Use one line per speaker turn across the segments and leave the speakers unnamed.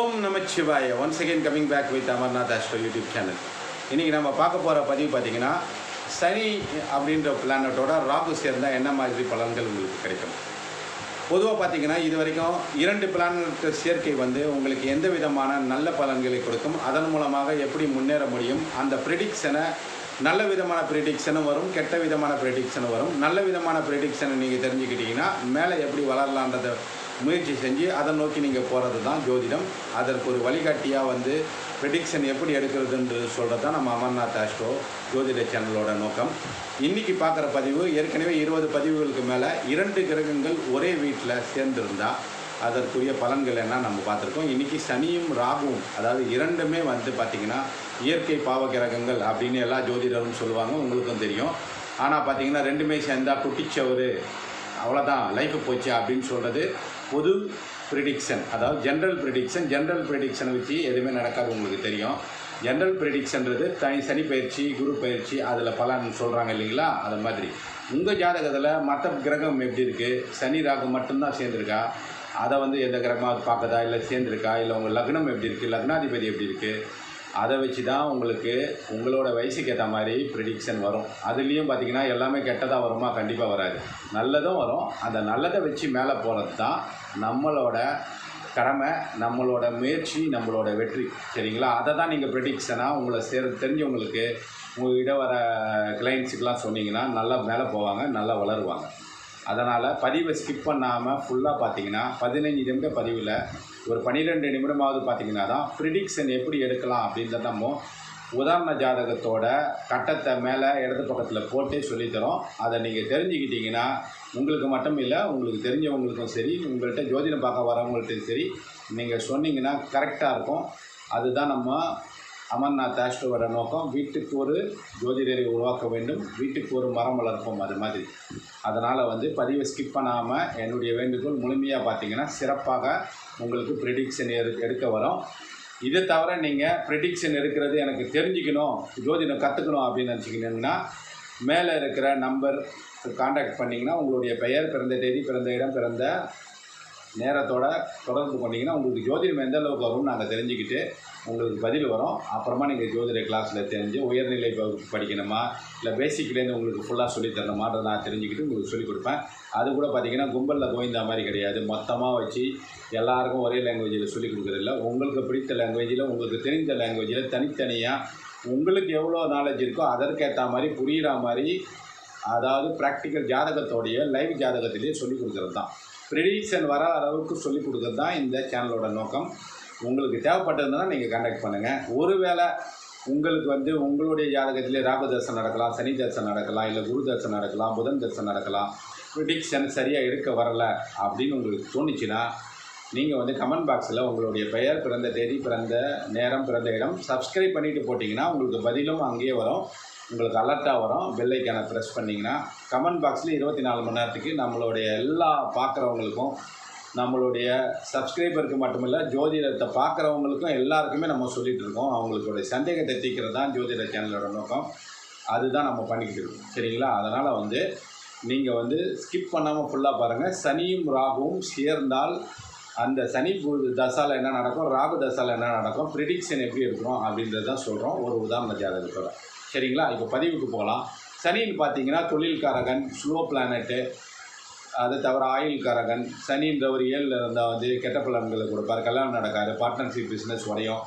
Om Namachivaya once again coming back with Amarnath astro YouTube channel இன்றைக்கி நம்ம பார்க்க போகிற பதிவு பார்த்தீங்கன்னா சனி அப்படின்ற பிளானட்டோட ராகு சேர்ந்தால் என்ன மாதிரி பலன்கள் உங்களுக்கு கிடைக்கும்? பொதுவாக பார்த்தீங்கன்னா இது வரைக்கும் இரண்டு பிளானட் சேர்க்கை வந்து உங்களுக்கு எந்த விதமான நல்ல பலன்களை கொடுக்கும்? அதன் மூலமாக எப்படி முன்னேற முடியும்? அந்த ப்ரிடிக்ஷனை நல்ல விதமான ப்ரிடிக்ஷனும் வரும் கெட்ட விதமான ப்ரிடிக்ஷனும் வரும். நல்ல விதமான ப்ரிடிக்ஷனை நீங்கள் தெரிஞ்சுக்கிட்டிங்கன்னா மேலே எப்படி வளரலான்றதை முயற்சி செஞ்சு அதை நோக்கி நீங்கள் போகிறது தான் ஜோதிடம். அதற்கு ஒரு வழிகாட்டியாக வந்து ப்ரெடிக்ஷன் எப்படி எடுக்கிறதுன்றது சொல்கிறது தான் நம்ம அமர்நாத் ஆஸ்ட்ரோ ஜோதிட சேனலோட நோக்கம். இன்றைக்கி பார்க்குற பதிவு ஏற்கனவே இருபது பதிவுகளுக்கு மேலே இரண்டு கிரகங்கள் ஒரே வீட்டில் சேர்ந்துருந்தால் அதற்குரிய பலன்கள் என்ன நம்ம பார்த்துருக்கோம். இன்றைக்கி சனியும் ராகுவும் அதாவது இரண்டுமே வந்து பார்த்திங்கன்னா இயற்கை பாவ கிரகங்கள் அப்படின்னு எல்லா ஜோதிடரும் சொல்லுவாங்க. உங்களுக்கும் தெரியும். ஆனால் பார்த்தீங்கன்னா ரெண்டுமே சேர்ந்தா குட்டிச்சவர் அவ்வளோதான் லைஃப் போச்சு அப்படின்னு சொல்கிறது பொது ப்ரிடிக்ஷன் அதாவது ஜென்ரல் ப்ரிடிக்ஷன் ஜென்ரல் ப்ரிடிக்ஷனை வச்சு எதுவுமே நடக்காது உங்களுக்கு தெரியும். ஜென்ரல் ப்ரிடிக்ஷன்றது தனி சனி பயிற்சி குரு பயிற்சி அதில் பலன் சொல்கிறாங்க இல்லைங்களா? அது மாதிரி. உங்கள் ஜாதகத்தில் மற்ற கிரகம் எப்படி இருக்குது சனி ராகு மட்டும்தான் சேர்ந்துருக்கா? அதை வந்து எந்த கிரகமாக பார்க்குதா? இல்லை சேர்ந்துருக்கா? இல்லை உங்கள் லக்னம் எப்படி இருக்குது லக்னாதிபதி எப்படி இருக்குது அதை வச்சு தான் உங்களுக்கு உங்களோட வயசுக்கு ஏற்ற மாதிரி ப்ரிடிக்ஷன் வரும். அதுலேயும் பார்த்தீங்கன்னா எல்லாமே கெட்டதாக வருமா? கண்டிப்பாக வராது. நல்லதும் வரும். அந்த நல்லதை வச்சு மேலே போகிறது தான் நம்மளோட கடமை நம்மளோட முயற்சி நம்மளோட வெற்றி. சரிங்களா? அதை தான் நீங்கள் ப்ரிடிக்ஷனாக உங்களை சேர் தெரிஞ்சவங்களுக்கு உங்கள்கிட்ட வர கிளைண்ட்ஸுக்கெலாம் சொன்னீங்கன்னா நல்லா மேலே போவாங்க நல்லா வளருவாங்க. அதனால் பதிவை ஸ்கிப் பண்ணாமல் ஃபுல்லாக பார்த்தீங்கன்னா பதினஞ்சு நிமிட பதிவில் ஒரு பன்னிரெண்டு நிமிடமாவது பார்த்தீங்கன்னா தான் ப்ரிடிக்ஷன் எப்படி எடுக்கலாம் அப்படின்றத நம்ம உதாரண ஜாதகத்தோட கட்டத்தை மேலே இடது பக்கத்தில் போட்டே சொல்லித்தரோம். அதை நீங்கள் தெரிஞ்சுக்கிட்டீங்கன்னா உங்களுக்கு மட்டும் இல்லை உங்களுக்கு தெரிஞ்சவங்களுக்கும் சரி உங்கள்கிட்ட ஜோதிடம் பார்க்க வரவங்கள்ட்டையும் சரி நீங்கள் சொன்னீங்கன்னா கரெக்டாக இருக்கும். அதுதான் நம்ம அமர்நாத் ஆஸ்ட்ரோவோட நோக்கம். வீட்டுக்கு ஒரு ஜோதிடரை உருவாக்க வேண்டும். வீட்டுக்கு ஒரு மரம் வளர்ப்போம் அது மாதிரி. அதனால் வந்து பதிவை ஸ்கிப் பண்ணாமல் என்னுடைய வேண்டுகோள் முழுமையாக பார்த்தீங்கன்னா சிறப்பாக உங்களுக்கு ப்ரிடிக்ஷன் எடு எடுக்க வரும். இதை தவிர நீங்கள் ப்ரிடிக்ஷன் எடுக்கிறது எனக்கு தெரிஞ்சுக்கணும் ஜோதிடம் கற்றுக்கணும் அப்படின்னு நினச்சிக்கிட்டீங்கன்னா மேலே இருக்கிற நம்பர் காண்டாக்ட் பண்ணிங்கன்னா உங்களுடைய பெயர் பிறந்த தேதி பிறந்த இடம் பிறந்த நேரத்தோட தொடர்பு கொண்டீங்கன்னா உங்களுக்கு ஜோதிடம் எந்த அளவுக்கு வரும்னு நாங்கள் தெரிஞ்சுக்கிட்டு உங்களுக்கு பதில் வரும். அப்புறமா நீங்கள் ஜோதிட கிளாஸில் தெரிஞ்சு உயர்நிலை வகுப்பு படிக்கணுமா? இல்லை பேசிக்லேருந்து உங்களுக்கு ஃபுல்லாக சொல்லித் நான் தெரிஞ்சுக்கிட்டு உங்களுக்கு சொல்லிக் கொடுப்பேன். அது கூட பார்த்திங்கன்னா கும்பலில் கோவிந்தா மாதிரி கிடையாது. மொத்தமாக வச்சு எல்லாருக்கும் ஒரே லாங்குவேஜில் சொல்லிக் கொடுக்குறதில்ல. உங்களுக்கு பிடித்த லாங்குவேஜில் உங்களுக்கு தெரிந்த லாங்குவேஜில் தனித்தனியாக உங்களுக்கு எவ்வளோ நாலேஜ் இருக்கோ அதற்கேற்ற மாதிரி புரிகிற மாதிரி அதாவது ப்ராக்டிக்கல் ஜாதகத்தோடைய லைவ் ஜாதகத்திலேயே சொல்லிக் கொடுக்குறது தான் ப்ரிடிக்ஷன் வர அளவுக்கு சொல்லிக் கொடுக்குறது தான் இந்த சேனலோட நோக்கம். உங்களுக்கு தேவைப்பட்டதுன்னா நீங்கள் கான்டாக்ட் பண்ணுங்கள் ஒருவேளை உங்களுக்கு வந்து உங்களுடைய ஜாதகத்திலே ராகு நடக்கலாம் சனி தர்சனம் நடக்கலாம் இல்லை குரு தர்சனம் நடக்கலாம் புதன் தர்சனம் நடக்கலாம். ப்ரிடிக்ஷன் சரியாக எடுக்க வரலை அப்படின்னு உங்களுக்கு தோணுச்சுன்னா நீங்கள் வந்து கமெண்ட் பாக்ஸில் உங்களுடைய பெயர் பிறந்த தேதி பிறந்த நேரம் பிறந்த இடம் சப்ஸ்கிரைப் பண்ணிவிட்டு போட்டிங்கன்னா உங்களுக்கு பதிலும் அங்கேயே வரும். உங்களுக்கு அலர்ட்டாக வரும். பெல்லைக்கான ப்ரெஸ் பண்ணிங்கன்னா கமெண்ட் பாக்ஸில் இருபத்தி நாலு மணி நேரத்துக்கு நம்மளுடைய எல்லா பார்க்குறவங்களுக்கும் நம்மளுடைய சப்ஸ்கிரைபருக்கு மட்டுமில்ல ஜோதிடத்தை பார்க்குறவங்களுக்கும் எல்லாருக்குமே நம்ம சொல்லிகிட்டு இருக்கோம். அவங்களுடைய சந்தேகத்தை தீக்கிறது தான் ஜோதிட சேனலோட நோக்கம். அதுதான் நம்ம பண்ணிக்கிட்டு இருக்கோம். சரிங்களா? அதனால் வந்து நீங்கள் வந்து ஸ்கிப் பண்ணாமல் ஃபுல்லாக பாருங்கள் சனியும் ராகுவும் சேர்ந்தால் அந்த சனி கு- தசால என்ன நடக்கும்? ராகு தசால என்ன நடக்கும்? ப்ரிடிக்ஷன் எப்படி இருக்கிறோம் அப்படின்றது தான் சொல்கிறோம் ஒரு உதாரண ஜாதகத்தோட. சரிங்களா? இப்போ பதிவுக்கு போகலாம். சனின்னு பார்த்தீங்கன்னா தொழில்காரகன் ஸ்லோ பிளானட்டு அதை தவிர ஆயில் காரகன் சனின்ற ஒரு ஏழில் இருந்தால் வந்து கெட்ட பலன்களை கொடுப்பார். கல்யாணம் நடக்காது பார்ட்னர்ஷிப் பிஸ்னஸ் உடையும்.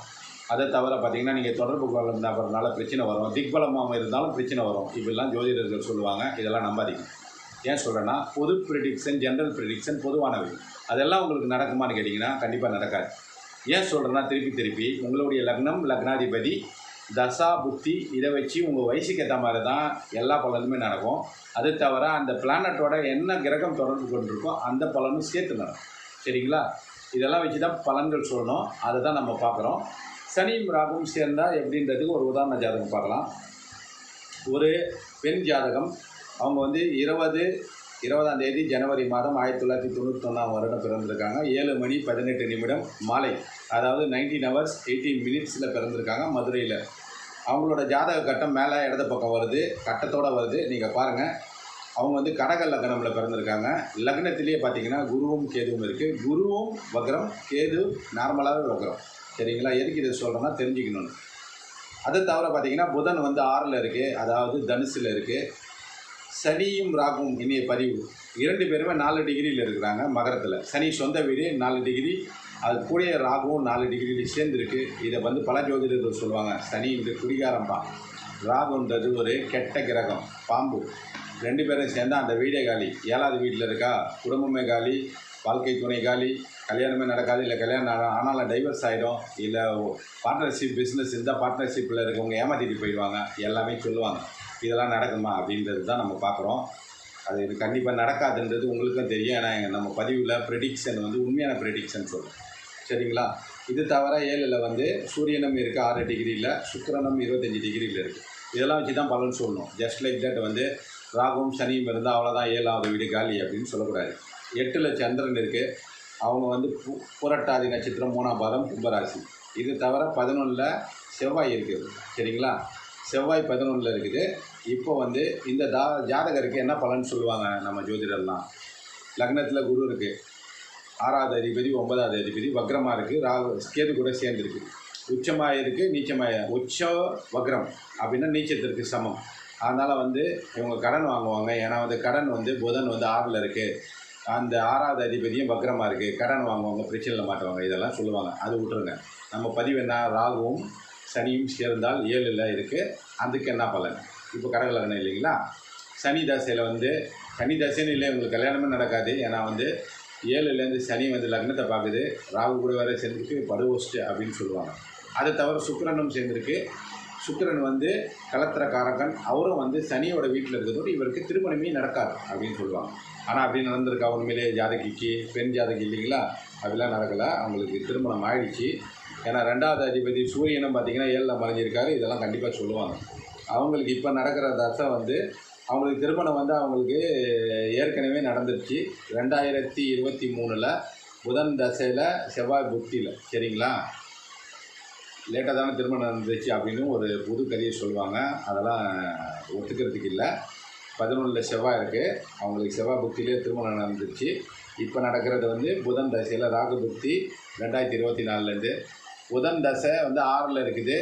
அதை தவிர பார்த்தீங்கன்னா நீங்கள் தொடர்பு கொள்ளும் நபர்னால பிரச்சனை வரும். திக்பலமாக இருந்தாலும் பிரச்சனை வரும். இப்படிலாம் ஜோதிடர்கள் சொல்லுவாங்க. இதெல்லாம் நம்பாதீங்க. ஏன் சொல்கிறேன்னா பொது ப்ரிடிக்ஷன் ஜென்ரல் ப்ரிடிக்ஷன் பொதுவானவை. அதெல்லாம் உங்களுக்கு நடக்குமான்னு கேட்டிங்கன்னா கண்டிப்பாக நடக்காது. ஏன் சொல்கிறேன்னா திருப்பி திருப்பி உங்களுடைய லக்னம் லக்னாதிபதி தசா புத்தி இதை வச்சு உங்கள் வயசுக்கு ஏற்ற மாதிரி தான் எல்லா பலனுமே நடக்கும். அது தவிர அந்த பிளானட்டோட என்ன கிரகம் தொடர்பு கொண்டிருக்கோ அந்த பலனும் சேர்த்து நடக்கும். சரிங்களா? இதெல்லாம் வச்சு தான் பலன்கள் சொல்லணும். அதை தான் நம்ம பார்க்குறோம். சனியும் ராகும் சேர்ந்தால் எப்படின்றதுக்கு ஒரு உதாரண ஜாதகம் பார்க்கலாம். ஒரு பெண் ஜாதகம். அவங்க வந்து இருபது இருபதாம் தேதி ஜனவரி மாதம் ஆயிரத்தி தொள்ளாயிரத்தி தொண்ணூத்தொன்னாம் வருடம் பிறந்திருக்காங்க. ஏழு மணி பதினெட்டு நிமிடம் மாலை. அதாவது நைன்டீன் ஹவர்ஸ் எயிட்டீன் மினிட்ஸில் பிறந்திருக்காங்க மதுரையில். அவங்களோட ஜாதக கட்டம் மேலே இடது பக்கம் வருது கட்டத்தோடு வருது. நீங்கள் பாருங்கள் அவங்க வந்து கடக லக்னமில் பிறந்திருக்காங்க. லக்னத்திலேயே பார்த்தீங்கன்னா குருவும் கேதுவும் இருக்குது குருவும் வக்ரம் கேது நார்மலாகவே வக்ரம். சரிங்களா? எதுக்கு இதை சொல்கிறோன்னா தெரிஞ்சுக்கணும்னு. அது தவிர பார்த்தீங்கன்னா புதன் வந்து ஆறில் இருக்குது அதாவது தனுசில் இருக்குது சனியும் ராகும் இனிய பதிவு. இரண்டு பேருமே நாலு டிகிரியில் இருக்கிறாங்க மகரத்தில். சனி சொந்த வீடு நாலு டிகிரி. அது கூடிய ராகுவும் நாலு டிகிரியில் சேர்ந்துருக்கு. இதை வந்து பல ஜோதிடர்கள் சொல்லுவாங்க. சனி இந்த குடிகாரம் தான் ராகுன்றது ஒரு கெட்ட கிரகம் பாம்பு. ரெண்டு பேரும் சேர்ந்தால் அந்த வீடே காலி. ஏழாவது வீட்டில் இருக்கா? குடும்பமே காலி. வாழ்க்கை துணை காலி. கல்யாணமே நடக்காது. இல்லை கல்யாணம் ஆனாலும் டைவர்ஸ் ஆகிடும் இல்லை பார்ட்னர்ஷிப் பிஸ்னஸ் இந்த பார்ட்னர்ஷிப்பில் இருக்கவங்க ஏமாற்றிட்டு போயிடுவாங்க. எல்லாமே சொல்லுவாங்க. இதெல்லாம் நடக்குமா? அப்படின்றது தான் நம்ம பார்க்குறோம். அது இது கண்டிப்பாக நடக்காதுன்றது உங்களுக்கும் தெரியும். ஏன்னா நம்ம பதிவில் ப்ரெடிக்ஷன் வந்து உண்மையான ப்ரெடிக்ஷன் சொல்கிறோம் சரிங்களா? இது தவிர ஏழில் வந்து சூரியனும் இருக்குது ஆறு டிகிரியில் சுக்கரனும் இருபத்தஞ்சி டிகிரியில் இருக்குது இதெல்லாம் வச்சு தான் பலன் சொல்லணும். ஜஸ்ட் லைக் தட் வந்து ராகுவும் சனியும் இருந்தால் அவ்வளோதான் ஏழாவது வீடு காலி அப்படின்னு சொல்லக்கூடாது. எட்டில் சந்திரன் இருக்குது அவங்க வந்து பு புரட்டாதி நட்சத்திரம் மூணாம் பாதம் கும்பராசி. இது தவிர பதினொன்றில் செவ்வாய் இருக்குது சரிங்களா? செவ்வாய் பதினொன்றில் இருக்குது. இப்போ வந்து இந்த தா ஜாதகருக்கு என்ன பலன் சொல்லுவாங்க நம்ம ஜோதிடர்லாம்? லக்னத்தில் குரு இருக்குது ஆறாவது அதிபதி ஒன்பதாவது அதிபதி வக்ரமாக இருக்குது ராகு கேது கூட சேர்ந்துருக்கு உச்சமாக இருக்குது நீச்சமாக உச்ச வக்ரம் அப்படின்னா நீச்சத்திற்கு சமம். அதனால் வந்து இவங்க கடன் வாங்குவாங்க. ஏன்னா வந்து கடன் வந்து புதன் வந்து ஆறில் இருக்குது அந்த ஆறாவது அதிபதியும் வக்ரமாக இருக்குது கடன் வாங்குவாங்க பிரச்சனையில் மாட்டுவாங்க. இதெல்லாம் சொல்லுவாங்க. அது விட்டுருங்க. நம்ம பதிவு என்ன? ராகுவும் சனியும் சேர்ந்தால் ஏழில் இருக்குது அதுக்கு என்ன பலன்? இப்போ கடகலகணம் இல்லைங்களா? சனி தசையில் வந்து சனி தசைன்னு இல்லை உங்களுக்கு கல்யாணமே நடக்காது. ஏன்னா வந்து ஏழுலேருந்து சனி வந்து லக்னத்தை பார்க்குது. ராகு கூட வேறு சேர்ந்துருக்கு படுவோஸ்ட்டு அப்படின்னு சொல்லுவாங்க. அதை தவிர சுக்கரனும் சேர்ந்துருக்கு. சுக்கரன் வந்து கலத்திரக்காரகன். அவரும் வந்து சனியோட வீட்டில் இருக்கிறதோடு இவருக்கு திருமணமே நடக்காது அப்படின்னு சொல்லுவாங்க. ஆனால் அப்படி நடந்திருக்கா? உண்மையிலே ஜாதகிக்கு பெண் ஜாதகி இல்லைங்களா? அப்படிலாம் நடக்கலை. அவங்களுக்கு திருமணம் ஆயிடுச்சு. ஏன்னா ரெண்டாவது அதிபதி சூரியனும் பார்த்தீங்கன்னா ஏழில் மறைஞ்சிருக்காரு. இதெல்லாம் கண்டிப்பாக சொல்லுவாங்க. அவங்களுக்கு இப்போ நடக்கிற தசை வந்து அவங்களுக்கு திருமணம் வந்து அவங்களுக்கு ஏற்கனவே நடந்துருச்சு. ரெண்டாயிரத்தி இருபத்தி மூணில் புதன் தசையில் செவ்வாய் புக்தியில் சரிங்களா? லேட்டாக தானே திருமணம் நடந்துச்சு அப்படின்னு ஒரு புது கதையை சொல்லுவாங்க. அதெல்லாம் ஒத்துக்கிறதுக்கு இல்லை. பதினொன்றில் செவ்வாய் இருக்குது அவங்களுக்கு செவ்வாய் புக்தியிலே திருமணம் நடந்துச்சு இப்போ நடக்கிறது வந்து புதன் தசையில் ராகு புக்தி ரெண்டாயிரத்தி இருபத்தி நாலுலேருந்து புதன் தசை வந்து ஆறில் இருக்குது.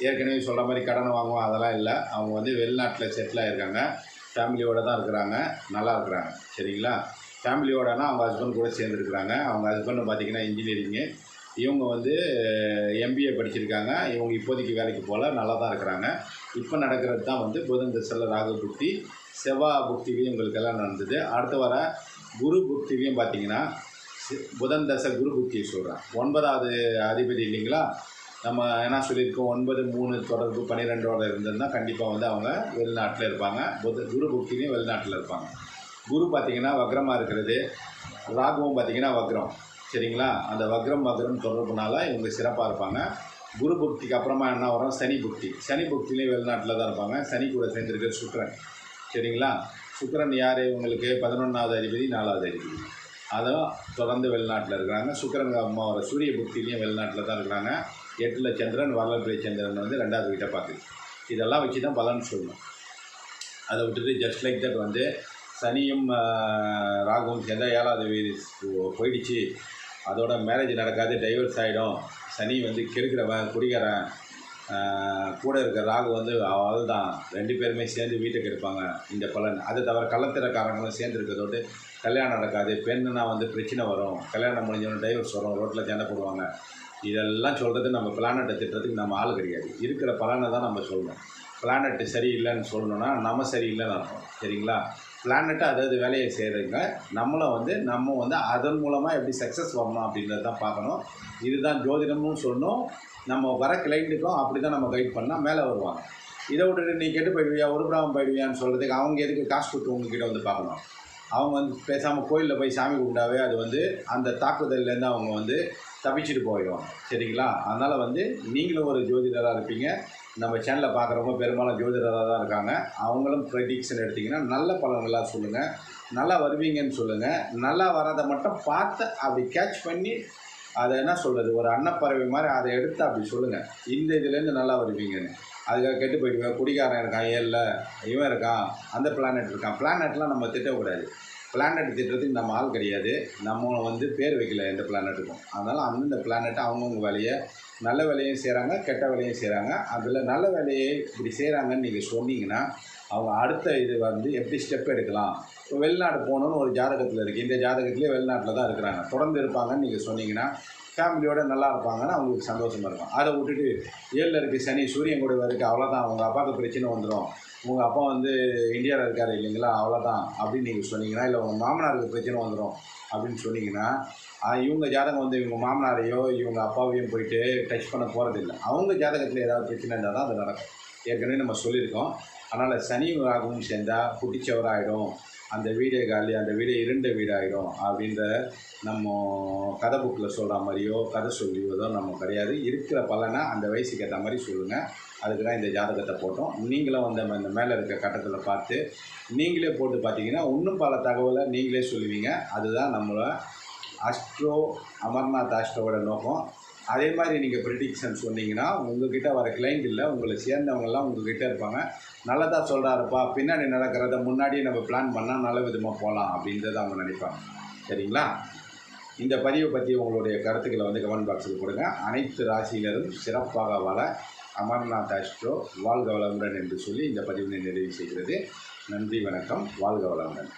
ஏற்கனவே சொல்கிற மாதிரி கடனை வாங்குவோம் அதெல்லாம் இல்லை. அவங்க வந்து வெளிநாட்டில் செட்டில் ஆகிருக்காங்க ஃபேமிலியோடு தான் இருக்கிறாங்க. நல்லா இருக்கிறாங்க. சரிங்களா? ஃபேமிலியோடனா அவங்க ஹஸ்பண்ட் கூட சேர்ந்துருக்குறாங்க. அவங்க ஹஸ்பண்ட் பார்த்திங்கன்னா இன்ஜினியரிங்கு இவங்க வந்து எம்பிஏ படிச்சிருக்காங்க. இவங்க இப்போதைக்கு வேலைக்கு போகல நல்லா தான் இருக்கிறாங்க. இப்போ நடக்கிறது தான் வந்து புதன் திசையில் ராகு புக்தி செவ்வாய் புக்திவியும் இவங்களுக்கெல்லாம் நடந்தது. அடுத்து வர குரு புக்திலையும் பார்த்தீங்கன்னா சி- புதன் தசை குரு புக்தியை சொல்கிறேன் ஒன்பதாவது அதிபதி இல்லைங்களா? நம்ம என்ன சொல்லியிருக்கோம் ஒன்பது மூணு தொடர்பு பன்னிரெண்டோட இருந்ததுன்னா கண்டிப்பாக வந்து அவங்க வெளிநாட்டில் இருப்பாங்க. புத குரு புக்திலையும் வெளிநாட்டில் இருப்பாங்க. குரு பார்த்திங்கன்னா வக்ரமாக இருக்கிறது. ராகுவும் பார்த்தீங்கன்னா வக்ரம். சரிங்களா? அந்த வக்ரம் வக்ரம் தொடர்புனால இவங்க சிறப்பாக இருப்பாங்க. குரு புக்திக்கு அப்புறமா என்ன வரும்? சனி புக்தி. சனி புக்திலையும் வெளிநாட்டில் தான் இருப்பாங்க. சனி கூட சேர்ந்துருக்கிற சுக்கரன். சரிங்களா? சுக்கரன் யார்? இவங்களுக்கு பதினொன்றாவது அதிபதி நாலாவது அதிபதி. அதுவும் தொடர்ந்து வெளிநாட்டில் இருக்கிறாங்க. சுக்கிரன் அம்மாவோட சூரிய புக்திலையும் வெளிநாட்டில் தான் இருக்கிறாங்க. எட்டில் சந்திரன் வரலாற்று சந்திரன் வந்து ரெண்டாவது வீட்டை பார்க்குது இதெல்லாம் வச்சு தான் பலன் சொல்லணும். அதை விட்டுட்டு ஜஸ்ட் லைக் தட் வந்து சனியும் ராகுவும் சேர்ந்தா ஏழாவது வீடு போயிடுச்சு. அதோட மேரேஜ் நடக்காது டைவர்ஸ் ஆகிடும் சனி வந்து கெடுக்கிறவன் குடிக்கிறவன் கூட இருக்கிற ராகு வந்து அவள் தான் ரெண்டு பேருமே சேர்ந்து வீட்டை கெடுப்பாங்க இந்த பலன். அதை தவிர கள்ளத்திரக்காரங்களும் சேர்ந்து இருக்கிறதோடு கல்யாணம் நடக்காது. பெண்ணுனா வந்து பிரச்சனை வரும். கல்யாணம் முடிஞ்சவொடனே டைவர்ஸ் வரும். ரோட்டில் சண்டை போடுவாங்க. இதெல்லாம் சொல்கிறது நம்ம பிளானட்டை திட்டுறதுக்கு நம்ம ஆள் கிடையாது. இருக்கிற பலனை தான் நம்ம சொல்லணும் பிளானட்டு சரியில்லைன்னு சொல்லணும்னா நம்ம சரியில்லைன்னு அர்த்தம். சரிங்களா? பிளானட்டை அதாவது வேலையை செய்கிறதுங்க நம்மளும் வந்து நம்ம வந்து அதன் மூலமாக எப்படி சக்ஸஸ் வரணும் அப்படின்றத தான் பார்க்கணும். இதுதான் ஜோதிடமும் சொல்லணும் நம்ம வர கிளைண்ட்டுக்கும் அப்படி தான் நம்ம கைட் பண்ணால் மேலே வருவாங்க. இதை விட்டுட்டு நீ கெட்டு போயிடுவியா உருப்படாமல் போயிடுவியான்னு சொல்கிறதுக்கு அவங்க எதுக்கு காசு கொடுத்து உங்ககிட்ட வந்து பார்க்கணும்? அவங்க வந்து பேசாமல் கோயிலில் போய் சாமி கும்பிட்டாவே அது வந்து அந்த தாக்குதல்லேருந்து அவங்க வந்து தப்பிச்சுட்டு போயிடும் சரிங்களா? அதனால் வந்து நீங்களும் ஒரு ஜோதிடராக இருப்பீங்க. நம்ம சேனலில் பார்க்குறவங்க பெரும்பாலும் ஜோதிடராக தான் இருக்காங்க. அவங்களும் ப்ரெடிக்ஷன் எடுத்திங்கன்னா நல்ல பலன்களாக சொல்லுங்கள் நல்லா வருவீங்கன்னு சொல்லுங்கள் நல்லா வராத மட்டும் பார்த்து அப்படி கேட்ச் பண்ணி அதை என்ன சொல்கிறது ஒரு அன்னப்பறவை மாதிரி அதை எடுத்து அப்படி சொல்லுங்கள் இந்த இதுலேருந்து நல்லா வருவீங்கன்னு. அதுக்காக கெட்டு போயிடுவேன். குடிகாரன் இருக்கான். ஏழில் இவன் இருக்கான். அந்த பிளானட் இருக்கான். பிளானட்லாம் நம்ம திட்டக்கூடாது. பிளானட் திட்டத்துக்கு நம்ம ஆள் கிடையாது. நம்ம வந்து பேர் வைக்கல எந்த பிளானட்டுக்கும் அதனால் அந்தந்த பிளானட்டை அவங்கவுங்க வேலையை நல்ல வேலையும் செய்கிறாங்க கெட்ட வேலையும் செய்கிறாங்க அதில் நல்ல வேலையை இப்படி செய்கிறாங்கன்னு நீங்கள் சொன்னீங்கன்னா அவங்க அடுத்த இது வந்து எப்படி ஸ்டெப் எடுக்கலாம்? இப்போ வெளிநாடு போகணுன்னு ஒரு ஜாதகத்தில் இருக்குது இந்த ஜாதகத்திலே வெளிநாட்டில் தான் இருக்கிறாங்க. தொடர்ந்து இருப்பாங்கன்னு நீங்கள் சொன்னீங்கன்னா ஃபேமிலியோட நல்லா இருப்பாங்கன்னு அவங்களுக்கு சந்தோஷமாக இருக்கும். அதை விட்டுட்டு ஏழில் இருக்குது சனி சூரியன் கூட இருக்குது அவ்வளோதான் அவங்க அப்பாவுக்கு பிரச்சனை வந்துடும் உங்கள் அப்பா வந்து இந்தியாவில் இருக்கார் இல்லைங்களா? அவ்வளோதான் அப்படின்னு நீங்கள் சொன்னீங்கன்னா இல்லை உங்கள் மாமனாருக்கு பிரச்சனை வந்துடும் அப்படின்னு சொன்னீங்கன்னா இவங்க ஜாதகம் வந்து இவங்க மாமனாரையோ இவங்க அப்பாவையும் போயிட்டு டச் பண்ண போகிறதில்ல அவங்க ஜாதகத்தில் ஏதாவது பிரச்சனை இருந்தால் தான் அது நடக்கும். ஏற்கனவே நம்ம சொல்லியிருக்கோம். அதனால் சனி ராகுவும் சேர்ந்தால் குட்டிச்சவராகிடும் அந்த வீடே காலி அந்த வீடே இருண்ட வீடாகிடும் அப்படின்ற நம்ம கதை புக்கில் சொல்கிற மாதிரியோ கதை சொல்லியதோ நம்ம கிடையாது. இருக்கிற பலனை அந்த வயசுக்கு ஏற்ற மாதிரி சொல்லுங்கள் அதுக்கு தான் இந்த ஜாதகத்தை போட்டோம். நீங்களும் வந்து அந்த மேலே இருக்க கட்டத்தில் பார்த்து நீங்களே போட்டு பார்த்தீங்கன்னா இன்னும் பல தகவலை நீங்களே சொல்லுவீங்க. அதுதான் நம்மளோட அஸ்ட்ரோ அமர்நாத் அஸ்ட்ரோவோட நோக்கம். அதே மாதிரி நீங்கள் ப்ரிடிக்ஷன் சொன்னீங்கன்னா உங்ககிட்ட வர கிளைண்ட் இல்லை உங்களை சேர்ந்தவங்கெல்லாம் உங்ககிட்ட இருப்பாங்க. நல்லதாக சொல்கிறாருப்பா பின்னாடி நடக்கிறத முன்னாடியே நம்ம பிளான் பண்ணால் நல்ல விதமாக போகலாம் அப்படின்றத அவங்க நினைப்பாங்க. சரிங்களா? இந்த பதிவை பற்றி உங்களுடைய கருத்துக்களை வந்து கமெண்ட் பாக்ஸில் கொடுங்க அனைத்து ராசியினரும் சிறப்பாக வாழ அமர்நாத் அஷ்டோ வாழ்க வளமுடன் என்று சொல்லி இந்த பதிவினை நிறைவு செய்கிறது. நன்றி வணக்கம். வாழ்க வளமுடன்.